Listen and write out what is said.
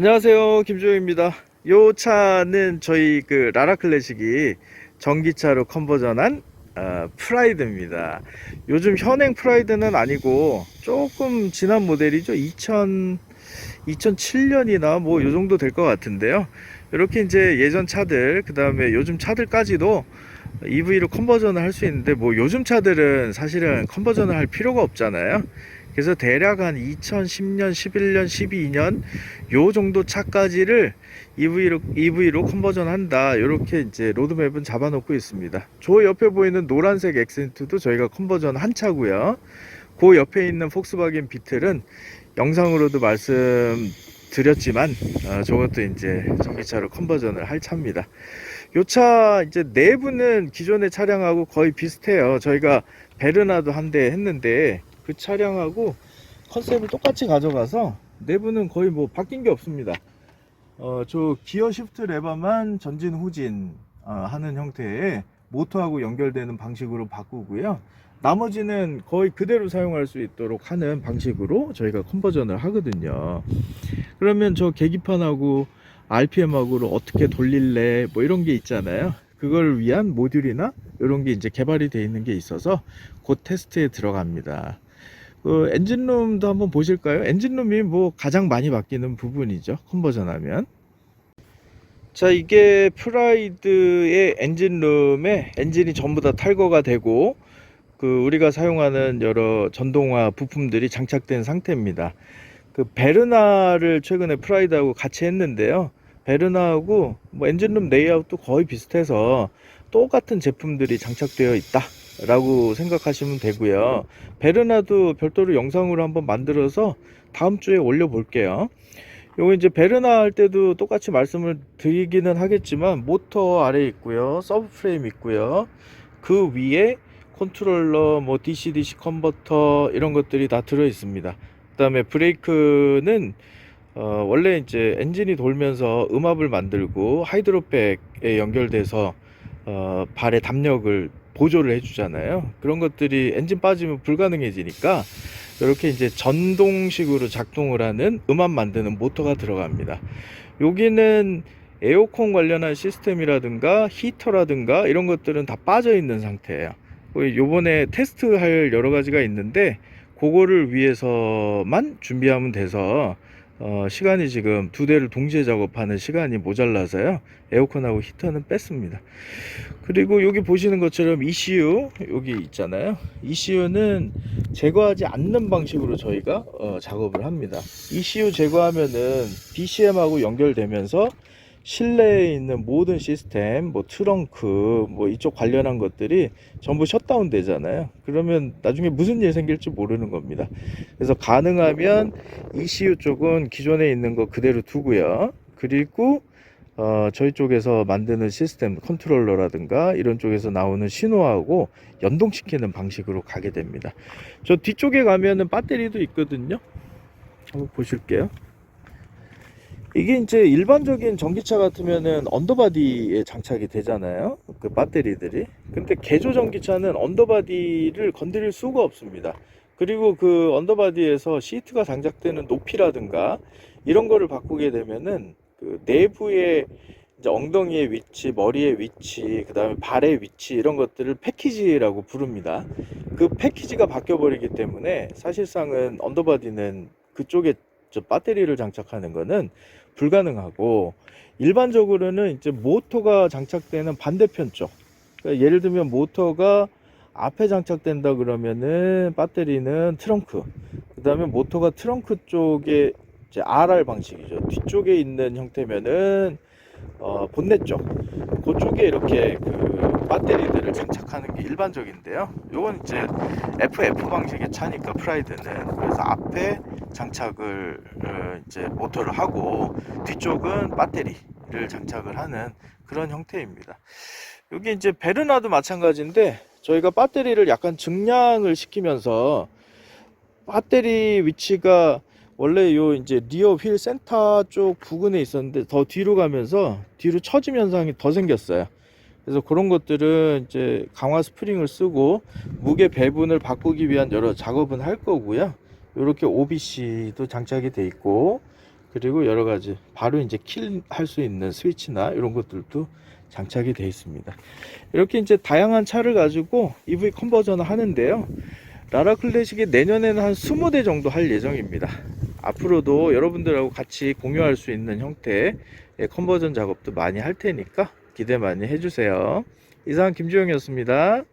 안녕하세요. 김조영입니다. 요 차는 저희 그 라라 클래식이 전기차로 컨버전한 어, 프라이드입니다. 요즘 현행 프라이드는 아니고 조금 지난 모델이죠. 2000 2007년이나 뭐 요 정도 될 것 같은데요. 이렇게 이제 예전 차들 그 다음에 요즘 차들까지도 EV로 컨버전을 할 수 있는데 뭐 요즘 차들은 사실은 컨버전을 할 필요가 없잖아요 그래서 대략 한 2010년, 11년, 12년 요 정도 차까지를 EV로 EV로 컨버전 한다. 이렇게 이제 로드맵은 잡아놓고 있습니다. 저 옆에 보이는 노란색 엑센트도 저희가 컨버전 한 차고요. 그 옆에 있는 폭스바겐 비틀은 영상으로도 말씀드렸지만 어, 저것도 이제 전기차로 컨버전을 할 차입니다. 요 차 이제 내부는 기존의 차량하고 거의 비슷해요. 저희가 베르나도 한 대 했는데 그 차량하고 컨셉을 똑같이 가져가서 내부는 거의 뭐 바뀐 게 없습니다. 어, 저 기어 시프트 레버만 전진 후진 어, 하는 형태의 모터하고 연결되는 방식으로 바꾸고요. 나머지는 거의 그대로 사용할 수 있도록 하는 방식으로 저희가 컨버전을 하거든요. 그러면 저 계기판하고 RPM하고를 어떻게 돌릴래 뭐 이런 게 있잖아요. 그걸 위한 모듈이나 이런 게 이제 개발이 되어 있는 게 있어서 곧 테스트에 들어갑니다. 그 엔진룸도 한번 보실까요? 엔진룸이 뭐 가장 많이 바뀌는 부분이죠. 컨버전 하면. 자, 이게 프라이드의 엔진룸에 엔진이 전부 다 탈거가 되고 그 우리가 사용하는 여러 전동화 부품들이 장착된 상태입니다. 그 베르나를 최근에 프라이드하고 같이 했는데요. 베르나하고 뭐 엔진룸 레이아웃도 거의 비슷해서 똑같은 제품들이 장착되어 있다. 라고 생각하시면 되고요. 베르나도 별도로 영상으로 한번 만들어서 다음 주에 올려 볼게요. 요거 이제 베르나 할 때도 똑같이 말씀을 드리기는 하겠지만 모터 아래 있고요. 서브 프레임 있고요. 그 위에 컨트롤러, 뭐 DC-DC 컨버터 이런 것들이 다 들어 있습니다. 그 다음에 브레이크는 어, 원래 이제 엔진이 돌면서 음압을 만들고 하이드로백에 연결돼서 어, 발의 담력을 보조를 해주잖아요. 그런 것들이 엔진 빠지면 불가능해지니까 이렇게 이제 전동식으로 작동을 하는 음압 만드는 모터가 들어갑니다. 여기는 에어컨 관련한 시스템이라든가 히터라든가 이런 것들은 다 빠져 있는 상태예요. 요번에 테스트할 여러 가지가 있는데 그거를 위해서만 준비하면 돼서 어, 시간이 지금 두 대를 동시에 작업하는 시간이 모자라서요. 에어컨하고 히터는 뺐습니다. 그리고 여기 보시는 것처럼 ECU 여기 있잖아요. ECU는 제거하지 않는 방식으로 저희가 어, 작업을 합니다. ECU 제거하면은 BCM하고 연결되면서 실내에 있는 모든 시스템, 뭐 트렁크, 뭐 이쪽 관련한 것들이 전부 셧다운 되잖아요. 그러면 나중에 무슨 일 생길지 모르는 겁니다. 그래서 가능하면 ECU 쪽은 기존에 있는 거 그대로 두고요. 그리고 어, 저희 쪽에서 만드는 시스템 컨트롤러라든가 이런 쪽에서 나오는 신호하고 연동시키는 방식으로 가게 됩니다. 저 뒤쪽에 가면은 배터리도 있거든요. 한번 보실게요. 이게 이제 일반적인 전기차 같으면은 언더바디에 장착이 되잖아요. 그 배터리들이. 근데 개조 전기차는 언더바디를 건드릴 수가 없습니다. 그리고 그 언더바디에서 시트가 장착되는 높이라든가 이런 거를 바꾸게 되면은 그 내부의 이제 엉덩이의 위치, 머리의 위치, 그 다음에 발의 위치 이런 것들을 패키지라고 부릅니다. 그 패키지가 바뀌어 버리기 때문에 사실상은 언더바디는 그쪽에 저 배터리를 장착하는 거는 불가능하고 일반적으로는 이제 모터가 장착되는 반대편 쪽. 그러니까 예를 들면 모터가 앞에 장착된다 그러면은 배터리는 트렁크 그 다음에 모터가 트렁크 쪽에 이제 RR 방식이죠. 뒤쪽에 있는 형태면은 어, 본넷 쪽. 그쪽에 이렇게 그 배터리들을 장착하는 게 일반적인데요 요건 이제 FF 방식의 차니까 프라이드는 그래서 앞에 장착을 어, 이제 모터를 하고 뒤쪽은 배터리를 장착을 하는 그런 형태입니다. 여기 이제 베르나도 마찬가지인데 저희가 배터리를 약간 증량을 시키면서 배터리 위치가 원래 요 이제 리어 휠 센터 쪽 부근에 있었는데 더 뒤로 가면서 뒤로 처짐 현상이 더 생겼어요. 그래서 그런 것들은 이제 강화 스프링을 쓰고 무게 배분을 바꾸기 위한 여러 작업은 할 거고요. 이렇게 OBC도 장착이 돼 있고 그리고 여러 가지 바로 이제 킬 할 수 있는 스위치나 이런 것들도 장착이 되어 있습니다. 이렇게 이제 다양한 차를 가지고 EV 컨버전을 하는데요. 라라 클래식이 내년에는 한 20대 정도 할 예정입니다. 앞으로도 여러분들하고 같이 공유할 수 있는 형태의 컨버전 작업도 많이 할 테니까 기대 많이 해주세요. 이상 김주영이었습니다.